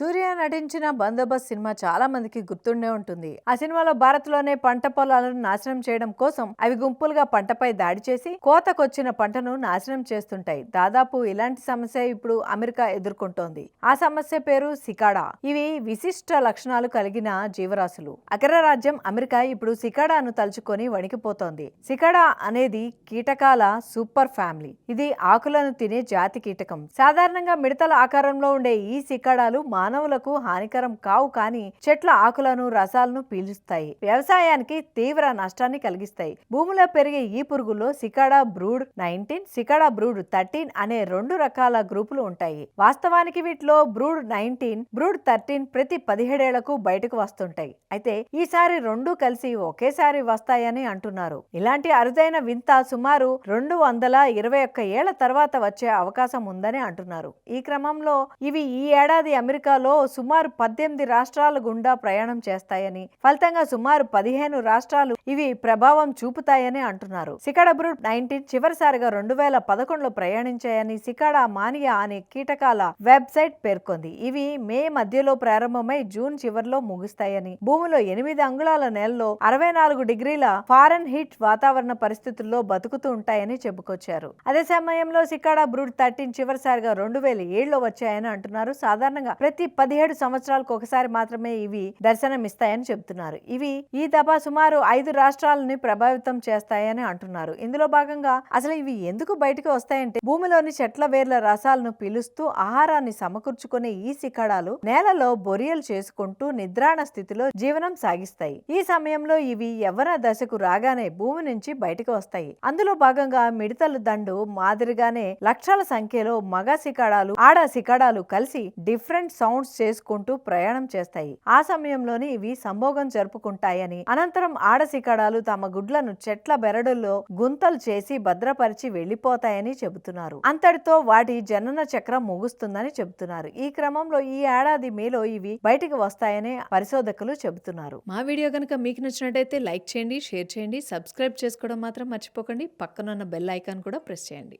సూర్య నటించిన బందోబస్త్ సినిమా చాలా మందికి గుర్తుండే ఉంటుంది. ఆ సినిమాలో భారత్లోనే పంట పొలాలను నాశనం చేయడం కోసం అవి గుంపులుగా పంటపై దాడి చేసి కోతకొచ్చిన పంటను నాశనం చేస్తుంటాయి. దాదాపు ఇలాంటి సమస్య ఇప్పుడు అమెరికా ఎదుర్కొంటోంది. ఆ సమస్య పేరు సికాడా. ఇవి విశిష్ట లక్షణాలు కలిగిన జీవరాశులు. అగ్రరాజ్యం అమెరికా ఇప్పుడు సికాడాను తలుచుకొని వణికిపోతోంది. సికాడా అనేది కీటకాల సూపర్ ఫ్యామిలీ. ఇది ఆకులను తినే జాతి కీటకం. సాధారణంగా మిడతల ఆకారంలో ఉండే ఈ సికాడాలు మానవులకు హానికరం కావు కానీ చెట్ల ఆకులను రసాలను పీలుస్తాయి వ్యవసాయానికి తీవ్ర నష్టాన్ని కలిగిస్తాయి. భూమిలో పెరిగే ఈ పురుగుల్లో cicada brood nineteen cicada brood thirteen అనే రెండు రకాల గ్రూపులు ఉంటాయి. వాస్తవానికి వీటిలో బ్రూడ్ నైన్టీన్ బ్రూడ్ థర్టీన్ ప్రతి పదిహేడేళ్ళకు బయటకు వస్తుంటాయి. అయితే ఈసారి రెండు కలిసి ఒకేసారి వస్తాయని అంటున్నారు. ఇలాంటి అరుదైన వింత సుమారు రెండు వందల ఇరవై ఒక్క ఏళ్ళ తర్వాత వచ్చే అవకాశం ఉందని అంటున్నారు. ఈ క్రమంలో ఇవి ఈ ఏడాది అమెరికా అమెరికాలో సుమారు పద్దెనిమిది రాష్ట్రాల గుండా ప్రయాణం చేస్తాయని ఫలితంగా సుమారు పదిహేను రాష్ట్రాలు ఇవి ప్రభావం చూపుతాయని అంటున్నారు. సికాడా బ్రూడ్ నైన్టీన్ చివరిసారిగా రెండు వేల పదకొండులో ప్రయాణించాయని సికాడా మానియా అనే కీటకాల వెబ్సైట్ పేర్కొంది. ఇవి మే మధ్యలో ప్రారంభమై జూన్ చివరిలో ముగుస్తాయని భూమిలో ఎనిమిది అంగుళాల నేలలో అరవై నాలుగు డిగ్రీల ఫారెన్ హిట్ వాతావరణ పరిస్థితుల్లో బతుకుతూ ఉంటాయని చెప్పుకొచ్చారు. అదే సమయంలో సికాడా బ్రూడ్ థర్టీన్ చివరిసారిగా రెండు వేల ఏడులో వచ్చాయని అంటున్నారు. సాధారణంగా ప్రతి పదిహేడు సంవత్సరాలకు ఒకసారి మాత్రమే ఇవి దర్శనమిస్తాయని చెబుతున్నారు. ఇవి ఈ దఫా సుమారు ఐదు రాష్ట్రాలని ప్రభావితం చేస్తాయని అంటున్నారు. ఇందులో భాగంగా అసలు ఇవి ఎందుకు బయటకు వస్తాయంటే భూమిలోని చెట్ల వేర్ల రసాలను పీలుస్తూ ఆహారాన్ని సమకూర్చుకునే ఈ శిఖడాలు నేలలో బొరియలు చేసుకుంటూ నిద్రాణ స్థితిలో జీవనం సాగిస్తాయి. ఈ సమయంలో ఇవి యవ్వన దశకు రాగానే భూమి నుంచి బయటకు వస్తాయి. అందులో భాగంగా మిడతలు దండు మాదిరిగానే లక్షల సంఖ్యలో మగ శిఖడాలు ఆడ శిఖడాలు కలిసి డిఫరెంట్ సౌండ్స్ చేసుకుంటూ ప్రయాణం చేస్తాయి. ఆ సమయంలోనే ఇవి సంభోగం జరుపుకుంటాయని అనంతరం ఆడసికడాలు తమ గుడ్లను చెట్ల బెరడుల్లో గుంతలు చేసి భద్రపరిచి వెళ్ళిపోతాయని చెబుతున్నారు. అంతటితో వాటి జనన చక్రం ముగుస్తుందని చెబుతున్నారు. ఈ క్రమంలో ఈ ఏడాది మేలో ఇవి బయటికి వస్తాయని పరిశోధకులు చెబుతున్నారు. మా వీడియో కనుక మీకు నచ్చినట్టయితే లైక్ చేయండి షేర్ చేయండి సబ్స్క్రైబ్ చేసుకోవడం మాత్రం మర్చిపోకండి. పక్కనున్న బెల్ ఐకాన్ కూడా ప్రెస్ చేయండి.